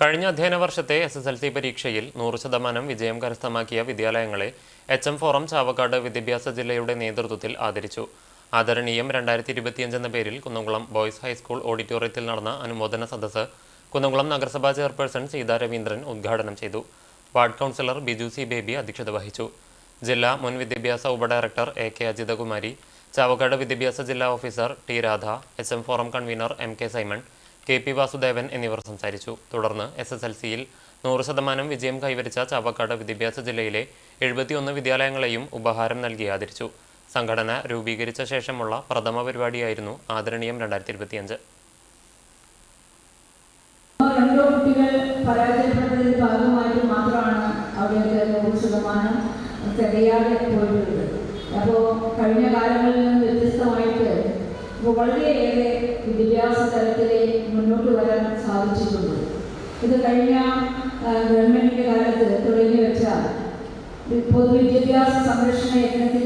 കഴിഞ്ഞ അധ്യയന വർഷത്തെ എസ് എസ് എൽ സി പരീക്ഷയിൽ നൂറ് ശതമാനം വിജയം കരസ്ഥമാക്കിയ വിദ്യാലയങ്ങളെ എച്ച് എം ഫോറം ചാവക്കാട് വിദ്യാഭ്യാസ ജില്ലയുടെ നേതൃത്വത്തിൽ ആദരിച്ചു. ആദരണീയം രണ്ടായിരത്തി ഇരുപത്തിയഞ്ച് എന്ന പേരിൽ കുന്നംകുളം ബോയ്സ് ഹൈസ്കൂൾ ഓഡിറ്റോറിയത്തിൽ നടന്ന അനുമോദന സദസ്സ് കുന്നംകുളം നഗരസഭാ ചെയർപേഴ്സൺ സീതാ രവീന്ദ്രൻ ഉദ്ഘാടനം ചെയ്തു. Ward councillor Biju C Baby അധ്യക്ഷത വഹിച്ചു. ജില്ലാ മുൻ വിദ്യാഭ്യാസ ഉപഡയറക്ടർ എ കെ അജിതകുമാരി ചാവക്കാട് വിദ്യാഭ്യാസ ജില്ലാ officer T Radha S M forum convener M K Simon K P Vasudevan എന്നിവർ സംസാരിച്ചു. തുടർന്ന് എസ് എസ് എൽ സിയിൽ നൂറ് ശതമാനം വിജയം കൈവരിച്ച ചാവക്കാട് വിദ്യാഭ്യാസ ജില്ലയിലെ എഴുപത്തിയൊന്ന് വിദ്യാലയങ്ങളെയും ഉപഹാരം നൽകി ആദരിച്ചു. സംഘടന രൂപീകരിച്ച ശേഷമുള്ള പ്രഥമ പരിപാടിയായിരുന്നു ആദരണീയം രണ്ടായിരത്തി ഇരുപത്തിയഞ്ച് പരാജയപ്പെട്ടതിന്റെ ഭാഗമായിട്ട് മാത്രമാണ് അവിടെയൊക്കെ നൂറ് ശതമാനം തികയാതെ പോയിട്ടുള്ളത്. വളരെയേറെ വിദ്യാഭ്യാസ തലത്തിലെ മുന്നോട്ട് വരാൻ സാധിച്ചിട്ടുണ്ട്. ഇത് കഴിഞ്ഞ ഗവൺമെന്റിന്റെ കാലത്ത് തുടങ്ങി വെച്ച പൊതുവിദ്യാഭ്യാസ സംരക്ഷണ യജ്ഞത്തിൽ